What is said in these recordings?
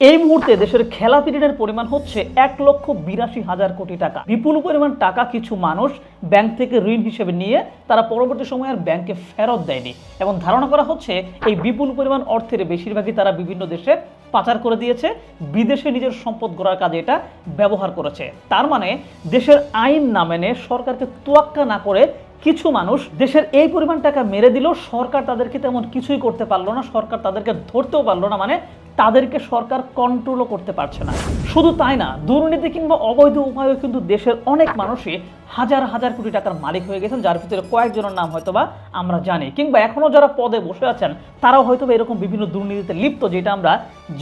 এই মুহূর্তে দেশের খেলা পিরিয়ডের পরিমাণ হচ্ছে এক লক্ষ বিরাশি হাজার কোটি টাকা। বিপুল পরিমাণ টাকা কিছু মানুষ ব্যাংক থেকে ঋণ হিসেবে নিয়ে তারা পরবর্তী সময়ে আর ব্যাংকে ফেরত দেয়নি। এবং ধারণা করা হচ্ছে এই বিপুল পরিমাণ অর্থের বেশিরভাগই তারা বিভিন্ন দেশে পাচার করে দিয়েছে। বিদেশে নিজের সম্পদ গড়ার কাজে এটা ব্যবহার করেছে। তার মানে দেশের আইন না মেনে সরকারকে তোয়াক্কা না করে কিছু মানুষ দেশের এই পরিমাণ টাকা মেরে দিল সরকার তাদেরকে তেমন কিছুই করতে পারল না, সরকার তাদেরকে ধরতেও পারল না মানে তাদেরকে সরকার কন্ট্রোলও করতে পারছে না। শুধু তাই না, দুর্নীতি কিংবা অবৈধ উপায়েও কিন্তু দেশের অনেক মানুষই হাজার হাজার কোটি টাকার মালিক হয়ে গেছেন, যার ভিতরে কয়েকজনের নাম হয়তোবা আমরা জানি। কিংবা এখনও যারা পদে বসে আছেন, তারাও হয়তো এরকম বিভিন্ন দুর্নীতিতে লিপ্ত, যেটা আমরা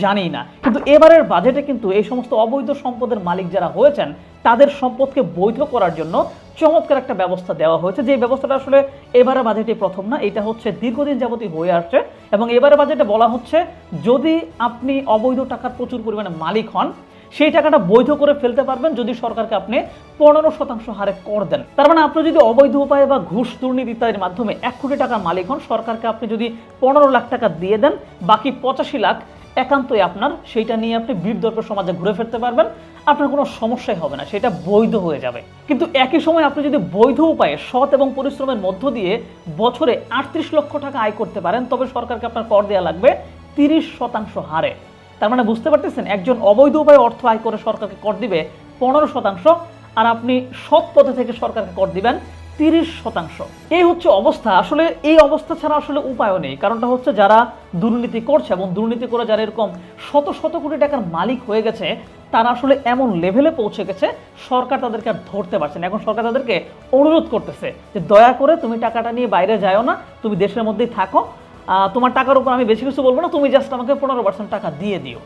জানি না। কিন্তু এবারের বাজেটে কিন্তু এই সমস্ত অবৈধ সম্পদের মালিক যারা হয়েছেন তাদের সম্পদকে বৈধ করার জন্য চমৎকার একটা ব্যবস্থা দেওয়া হয়েছে। যে ব্যবস্থাটা আসলে এবারে বাজেটে প্রথম না, এটা হচ্ছে দীর্ঘদিন যাবতীয় হয়ে আসছে এবং এবারে বাজেটে বলা হচ্ছে, যদি আপনি অবৈধ টাকার প্রচুর পরিমাণে মালিক হন, সেই টাকাটা বৈধ করে ফেলতে পারবেন যদি সরকারকে আপনি পনেরো শতাংশ হারে কর দেন। তার মানে আপনি যদি অবৈধ উপায়ে বা ঘুষ দুর্নীতি ইত্যাদির মাধ্যমে এক কোটি টাকার মালিক হন, সরকারকে আপনি যদি পনেরো লাখ টাকা দিয়ে দেন, বাকি পঁচাশি লাখ একান্তই আপনার, সেইটা নিয়ে আপনি বীরদর্প সমাজে ঘুরে ফিরতে পারবেন। আপনার কোনো সমস্যাই হবে না, সেটা বৈধ হয়ে যাবে। কিন্তু একই সময় আপনি যদি বৈধ উপায়ে সৎ এবং পরিশ্রমের মধ্য দিয়ে বছরে আটত্রিশ লক্ষ টাকা আয় করতে পারেন, তবে সরকারকে আপনার কর দেওয়া লাগবে তিরিশ শতাংশ হারে। তার মানে বুঝতে পারতেছেন, একজন অবৈধ উপায়ে অর্থ আয় করে সরকারকে কর দিবে পনেরো শতাংশ, আর আপনি সৎ পথে থেকে সরকারকে কর দিবেন তিরিশ শতাংশ। এই হচ্ছে অবস্থা। আসলে এই অবস্থা ছাড়া আসলে উপায়ও নেই। কারণটা হচ্ছে যারা দুর্নীতি করছে এবং দুর্নীতি করে যারা এরকম শত শত কোটি টাকার মালিক হয়ে গেছে, তারা আসলে এমন লেভেলে পৌঁছে গেছে, সরকার তাদেরকে আর ধরতে পারছে না। এখন সরকার তাদেরকে অনুরোধ করতেছে যে, দয়া করে তুমি টাকাটা নিয়ে বাইরে যাও না, তুমি দেশের মধ্যেই থাকো। তোমার টাকার উপর আমি বেশি কিছু বলব না, তুমি জাস্ট আমাকে পনেরো পার্সেন্ট টাকা দিয়ে দিও।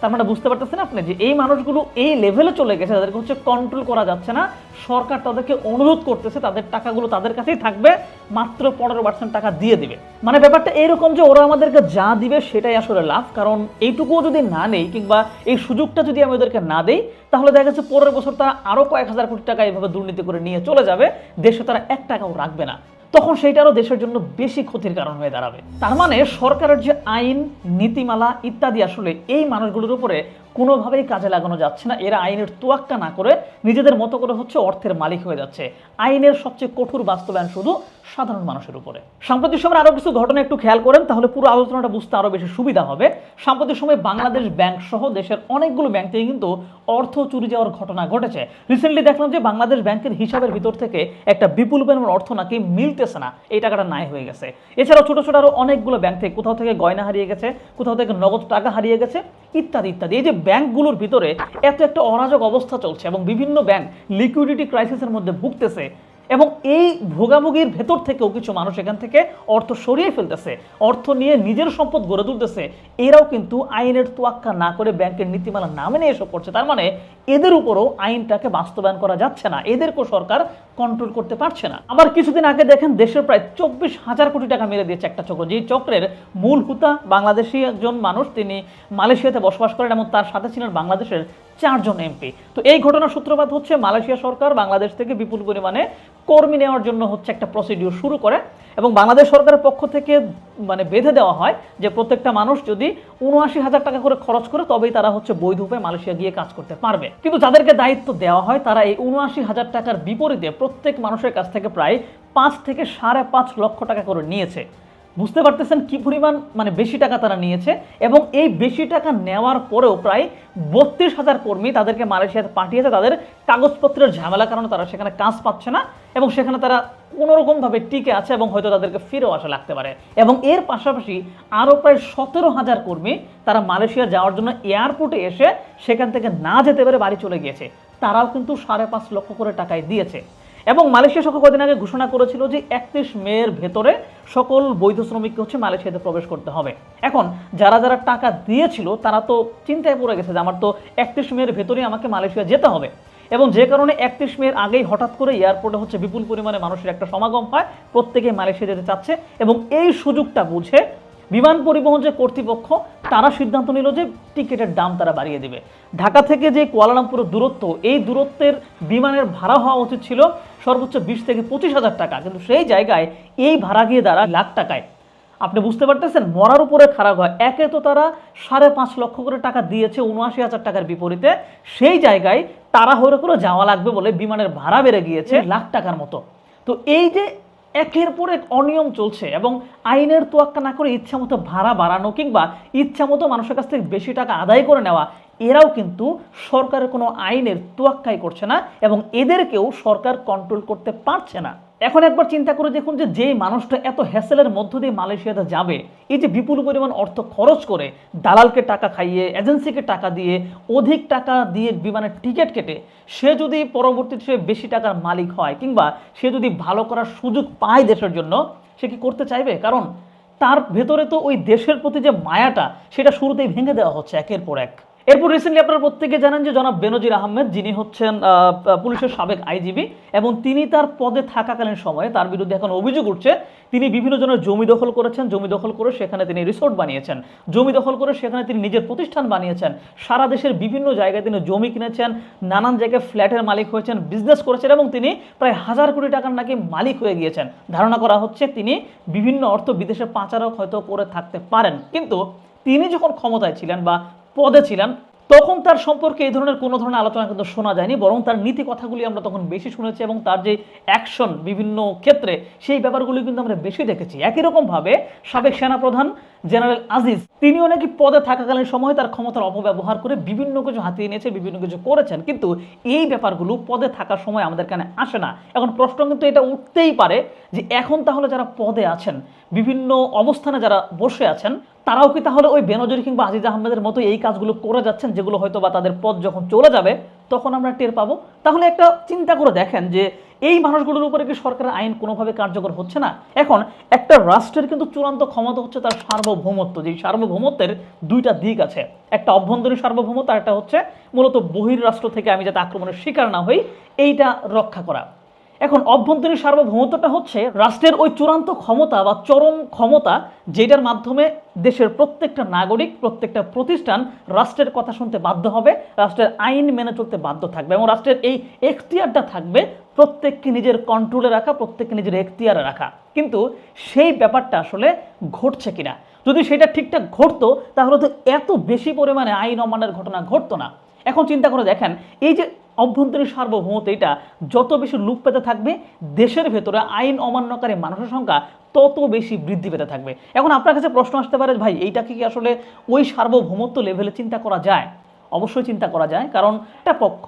তার মানে বুঝতে পারতেছেন আপনি যে এই মানুষগুলো এই লেভেলে চলে গেছে, তাদেরকে হচ্ছে কন্ট্রোল করা যাচ্ছে না। সরকার তাদেরকে অনুরোধ করতেছে, তাদের টাকাগুলো তাদের কাছেই থাকবে, মাত্র পনেরো পার্সেন্ট টাকা দিয়ে দিবে। মানে ব্যাপারটা এরকম যে ওরা আমাদেরকে যা দিবে সেটাই আসলে লাভ, কারণ এইটুকুও যদি না নেই কিংবা এই সুযোগটা যদি আমি ওদেরকে না দেই, তাহলে দেখা যাচ্ছে পরের বছর তারা আরও কয়েক হাজার কোটি টাকা এইভাবে দুর্নীতি করে নিয়ে চলে যাবে, দেশে তারা এক টাকাও রাখবে না। তখন সেইটারও দেশের জন্য বেশি ক্ষতির কারণ হয়ে দাঁড়াবে। তার মানে সরকারের যে আইন, নীতিমালা ইত্যাদি আসলে এই মানুষগুলোর উপরে কোনোভাবেই কাজে লাগানো যাচ্ছে না। এরা আইনের তোয়াক্কা না করে নিজেদের মতো করে হচ্ছে অর্থের মালিক হয়ে যাচ্ছে। আইনের সবচেয়ে কঠোর বাস্তবায়ন শুধু সাধারণ মানুষের উপরে। সাম্প্রতিক সময় আরও কিছু ঘটনা একটু খেয়াল করেন, তাহলে পুরো আলোচনাটা বুঝতে আরও বেশি সুবিধা হবে। সাম্প্রতিক সময় বাংলাদেশ ব্যাংক সহ দেশের অনেকগুলো ব্যাংক থেকে কিন্তু অর্থ চুরি যাওয়ার ঘটনা ঘটেছে। রিসেন্টলি দেখলাম যে বাংলাদেশ ব্যাংকের হিসাবের ভিতর থেকে একটা বিপুল পরিমাণ অর্থ নাকি মিলতেছে না। এই টাকাটা নাই হয়ে গেছে। এছাড়াও ছোট ছোট আরও অনেকগুলো ব্যাংক থেকে কোথাও থেকে গয়না হারিয়ে গেছে, কোথাও থেকে নগদ টাকা হারিয়ে গেছে। ইত্যাদি ইত্যাদি। এই যে ব্যাংকগুলোর ভিতরে এত একটা অরাজক অবস্থা চলছে এবং বিভিন্ন ব্যাংক লিকুইডিটি ক্রাইসিসের মধ্যে ভুগতেছে। এবং এই ভোগাভুগির ভেতর থেকেও কিছু মানুষ এখান থেকে অর্থ সরিয়ে ফেলতেছে, অর্থ নিয়ে নিজের সম্পদ গড়ে তুলতেছে। এরাও কিন্তু আইনের তোয়াক্কা না করে ব্যাংকের নীতিমালা না মেনে এসব করছে। তার মানে এদের উপরও আইনটাকে বাস্তবায়ন করা যাচ্ছে না। এদেরকেও সরকার কন্ট্রোল করতে পারছে না। আবার কিছুদিন আগে দেখেন দেশের প্রায় চব্বিশ হাজার কোটি টাকা মেরে দিয়েছে একটা চক্র। যেই চক্রের মূল হুতা বাংলাদেশি একজন মানুষ, তিনি মালয়েশিয়াতে বসবাস করেন এবং তার সাথে ছিলেন বাংলাদেশের চারজন এমপি। তো এই ঘটনার সূত্রপাত হচ্ছে মালয়েশিয়া সরকার বাংলাদেশ থেকে বিপুল পরিমাণে কর্মী নেওয়ার জন্য হচ্ছে একটা প্রসিডিউর শুরু করে এবং বাংলাদেশ সরকারের পক্ষ থেকে মানে বেঁধে দেওয়া হয় যে প্রত্যেকটা মানুষ যদি উনআশি হাজার টাকা করে খরচ করে তবেই তারা হচ্ছে বৈধ উপায়ে মালয়েশিয়া গিয়ে কাজ করতে পারবে। কিন্তু যাদেরকে দায়িত্ব দেওয়া হয়, তারা এই উনআশি হাজার টাকার বিপরীতে প্রত্যেক মানুষের কাছ থেকে প্রায় পাঁচ থেকে সাড়ে পাঁচ লক্ষ টাকা করে নিয়েছে। বুঝতে পারতেছেন কি পরিমাণ মানে বেশি টাকা তারা নিয়েছে এবং এই বেশি টাকা নেওয়ার পরেও প্রায় বত্রিশ হাজার কর্মী তাদেরকে মালয়েশিয়াতে পাঠিয়েছে। তাদের কাগজপত্রের ঝামেলার কারণে তারা সেখানে কাজ পাচ্ছে না এবং সেখানে তারা কোনোরকমভাবে টিকে আছে এবং হয়তো তাদেরকে ফিরেও আসা লাগতে পারে। এবং এর পাশাপাশি আরও প্রায় সতেরো হাজার কর্মী তারা মালয়েশিয়া যাওয়ার জন্য এয়ারপোর্টে এসে সেখান থেকে না যেতে পেরে বাড়ি চলে গিয়েছে। তারাও কিন্তু সাড়ে পাঁচ লক্ষ করে টাকায় দিয়েছে। এবং মালয়েশিয়া সরকার কদিন আগে ঘোষণা করেছিল যে একত্রিশ মেয়ের ভেতরে সকল বৈধ শ্রমিককে হচ্ছে মালয়েশিয়াতে প্রবেশ করতে হবে। এখন যারা যারা টাকা দিয়েছিল, তারা তো চিন্তায় পড়ে গেছে যে আমার তো একত্রিশ মেয়ের ভেতরেই আমাকে মালয়েশিয়া যেতে হবে। এবং যে কারণে একত্রিশ মেয়ের আগেই হঠাৎ করে এয়ারপোর্টে হচ্ছে বিপুল পরিমাণে মানুষের একটা সমাগম হয়, প্রত্যেকেই মালয়েশিয়া যেতে চাচ্ছে। এবং এই সুযোগটা বুঝে বিমান পরিবহন যে কর্তৃপক্ষ তারা সিদ্ধান্ত নিল যে টিকিটের দাম তারা বাড়িয়ে দেবে। ঢাকা থেকে যে কুয়ালালামপুরের দূরত্ব এই দূরত্বের বিমানের ভাড়া হওয়া উচিত ছিল সর্বোচ্চ বিশ থেকে পঁচিশ হাজার টাকা। কিন্তু সেই জায়গায় এই ভাড়া গিয়ে দাঁড়া লাখ টাকায়। আপনি বুঝতে পারতেছেন? মরার উপরে খারাপ হয়। একে তো তারা সাড়ে পাঁচ লক্ষ করে টাকা দিয়েছে উনআশি হাজার টাকার বিপরীতে। সেই জায়গায় তাড়াহুড়ো করে যাওয়া লাগবে বলে বিমানের ভাড়া বেড়ে গিয়েছে লাখ টাকার মতো। তো এই যে একের পর এক অনিয়ম চলছে এবং আইনের তোয়াক্কা না করে ইচ্ছা মতো ভাড়া বাড়ানো কিংবা ইচ্ছামতো মানুষের কাছ থেকে বেশি টাকা আদায় করে নেওয়া, এরাও কিন্তু সরকারের কোনো আইনের তোয়াক্কাই করছে না এবং এদেরকেও সরকার কন্ট্রোল করতে পারছে না। এখন একবার চিন্তা করে দেখুন যে যেই মানুষটা এত হ্যাসেলের মধ্য দিয়ে মালয়েশিয়াতে যাবে, এই যে বিপুল পরিমাণ অর্থ খরচ করে দালালকে টাকা খাইয়ে এজেন্সিকে টাকা দিয়ে, অধিক টাকা দিয়ে বিমানের টিকিট কেটে, সে যদি পরবর্তীতে বেশি টাকার মালিক হয় কিংবা সে যদি ভালো করার সুযোগ পায় দেশের জন্য, সে কি করতে চাইবে? কারণ তার ভেতরে তো ওই দেশের প্রতি যে মায়াটা, সেটা শুরুতেই ভেঙে দেওয়া হচ্ছে একের পর এক। এরপর রিসেন্টলি আপনারা প্রত্যেকে জানেন যে জনাব বেনজির আহমেদ, যিনি হচ্ছেন পুলিশের সাবেক আইজিবি এবং তিনি তার পদে থাকাকালীন সময়ে তার বিরুদ্ধে এখন অভিযোগ উঠছে। তিনি বিভিন্ন জনের জমি দখল করেছেন, জমি দখল করে সেখানে তিনি রিসোর্ট বানিয়েছেন। জমি দখল করে সেখানে তিনি নিজের প্রতিষ্ঠান বানিয়েছেন। সারা দেশের বিভিন্ন জায়গায় তিনি জমি কিনেছেন, নানান জায়গায় ফ্ল্যাটের মালিক হয়েছেন বিজনেস করেছেন এবং তিনি প্রায় হাজার কোটি টাকার নাকি মালিক হয়ে গিয়েছেন। ধারণা করা হচ্ছে তিনি বিভিন্ন অর্থ বিদেশে পাচারক হয়তো করে থাকতে পারেন। কিন্তু তিনি যখন ক্ষমতায় ছিলেন বা পদে ছিলেন। তখন তার সম্পর্কে এই ধরনের কোনো ধরনের আলোচনা কিন্তু শোনা যায়নি, বরং তার নীতি কথাগুলি আমরা তখন বেশি শুনেছি এবং তার যে অ্যাকশন বিভিন্ন ক্ষেত্রে সেই ব্যাপারগুলি কিন্তু আমরা বেশি দেখেছি। একই রকমভাবে সাবেক সেনাপ্রধান জেনারেল আজিজ, তিনিও নাকি পদে থাকাকালীন সময় তার ক্ষমতার অপব্যবহার করে বিভিন্ন কিছু হাতিয়ে নিয়েছে, বিভিন্ন কিছু করেছেন। কিন্তু এই ব্যাপারগুলো পদে থাকার সময় আমাদের কানে আসে না। এখন প্রশ্ন কিন্তু এটা উঠতেই পারে যে এখন তাহলে যারা পদে আছেন, বিভিন্ন অবস্থানে যারা বসে আছেন, তারাও কি তাহলে ওই বেনজরি কিংবা আজিজ আহমেদের মতো এই কাজগুলো করে যাচ্ছেন, যেগুলো হয়তো বা তাদের পদ যখন চলে যাবে তখন আমরা টের পাবো। তাহলে একটা চিন্তা করে দেখেন যে, এই মানুষগুলোর উপরে কি সরকারের আইন কোনোভাবে কার্যকর হচ্ছে না? এখন একটা রাষ্ট্রের কিন্তু চূড়ান্ত ক্ষমতা হচ্ছে তার সার্বভৌমত্ব যে সার্বভৌমত্বের দুইটা দিক আছে। একটা অভ্যন্তরীণ সার্বভৌমত্ব আর একটা হচ্ছে মূলত বহির্রাষ্ট্র থেকে আমি যাতে আক্রমণের শিকার না হই, এইটা রক্ষা করা। এখন অভ্যন্তরীণ সার্বভৌমত্বটা হচ্ছে রাষ্ট্রের ওই চূড়ান্ত ক্ষমতা বা চরম ক্ষমতা যেটার মাধ্যমে দেশের প্রত্যেকটা নাগরিক, প্রত্যেকটা প্রতিষ্ঠান রাষ্ট্রের কথা শুনতে বাধ্য হবে, রাষ্ট্রের আইন মেনে চলতে বাধ্য থাকবে এবং রাষ্ট্রের এই এখতিয়ারটা থাকবে প্রত্যেককে নিজের কন্ট্রোলে রাখা, প্রত্যেককে নিজের এখতিয়ারে রাখা। কিন্তু সেই ব্যাপারটা আসলে ঘটছে কিনা? যদি সেটা ঠিকঠাক ঘটতো, তাহলে তো এত বেশি পরিমাণে আইন অমান্যের ঘটনা ঘটতো না। এখন চিন্তা করে দেখেন, এই যে অভ্যন্তরীণ সার্বভৌমত্ব এটা, যত বেশি লুপ পেতে থাকবে, দেশের ভেতরে আইন অমান্যকারী মানুষের সংখ্যা তত বেশি বৃদ্ধি পেতে থাকবে। এখন আপনার কাছে প্রশ্ন আসতে পারে ভাই এইটাকে কি আসলে ওই সার্বভৌমত্ব লেভেলে চিন্তা করা যায়? অবশ্যই চিন্তা করা যায়, কারণ একটা পক্ষ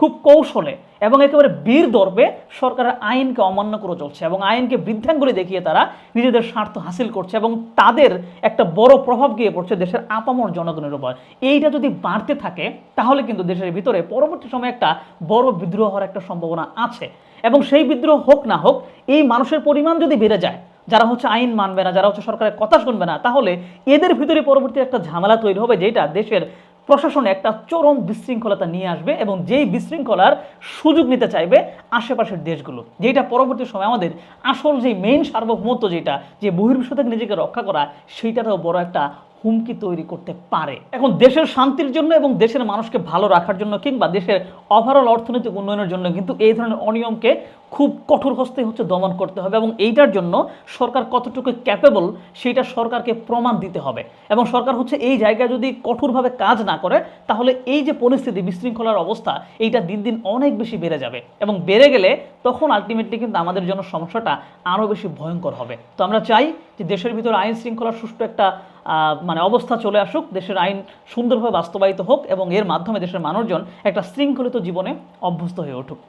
খুব কৌশলে এবং একেবারে বীর দর্পে সরকারের আইনকে অমান্য করে চলছে এবং আইনকে বৃদ্ধাঙ্গুলি দেখিয়ে তারা নিজেদের স্বার্থ হাসিল করছে এবং তাদের একটা বড় প্রভাব গিয়ে পড়ছে দেশের আপামর জনগণের উপর। এইটা যদি বাড়তে থাকে, তাহলে কিন্তু দেশের ভিতরে পরবর্তী সময়ে একটা বড় বিদ্রোহ হওয়ার একটা সম্ভাবনা আছে। এবং সেই বিদ্রোহ হোক না হোক, এই মানুষের পরিমাণ যদি বেড়ে যায়, যারা হচ্ছে আইন মানবে না, যারা হচ্ছে সরকারের কথা শুনবে না, তাহলে এদের ভিতরে পরবর্তী একটা ঝামেলা তৈরি হবে যেটা দেশের প্রশাসনে একটা চরম বিশৃঙ্খলতা নিয়ে আসবে এবং যেই বিশৃঙ্খলার সুযোগ নিতে চাইবে আশেপাশের দেশগুলো। যেটা পরবর্তী সময় আমাদের আসল যে মেইন সার্বভৌমত্ব যেটা, যে বহির্বিশ্ব থেকে নিজেকে রক্ষা করা, সেইটাতেও বড় একটা হুমকি তৈরি করতে পারে। এখন দেশের শান্তির জন্য এবং দেশের মানুষকে ভালো রাখার জন্য কিংবা দেশের ওভারঅল অর্থনৈতিক উন্নয়নের জন্য কিন্তু এই ধরনের অনিয়মকে খুব কঠোর হস্তে হচ্ছে দমন করতে হবে এবং এইটার জন্য সরকার কতটুকু ক্যাপেবল সেইটা সরকারকে প্রমাণ দিতে হবে। এবং সরকার হচ্ছে এই জায়গায় যদি কঠোরভাবে কাজ না করে, তাহলে এই যে পরিস্থিতি, বিশৃঙ্খলার অবস্থা, এইটা দিন দিন অনেক বেশি বেড়ে যাবে। এবং বেড়ে গেলে তখন আলটিমেটলি কিন্তু আমাদের জন্য সমস্যাটা আরও বেশি ভয়ঙ্কর হবে। তো আমরা চাই যে দেশের ভিতরে আইন শৃঙ্খলার সুষ্ঠু একটা মানে অবস্থা চলে আসুক, দেশের আইন সুন্দরভাবে বাস্তবায়িত হোক এবং এর মাধ্যমে দেশের মানুষজন একটা শৃঙ্খলিত জীবনে অভ্যস্ত হয়ে উঠুক।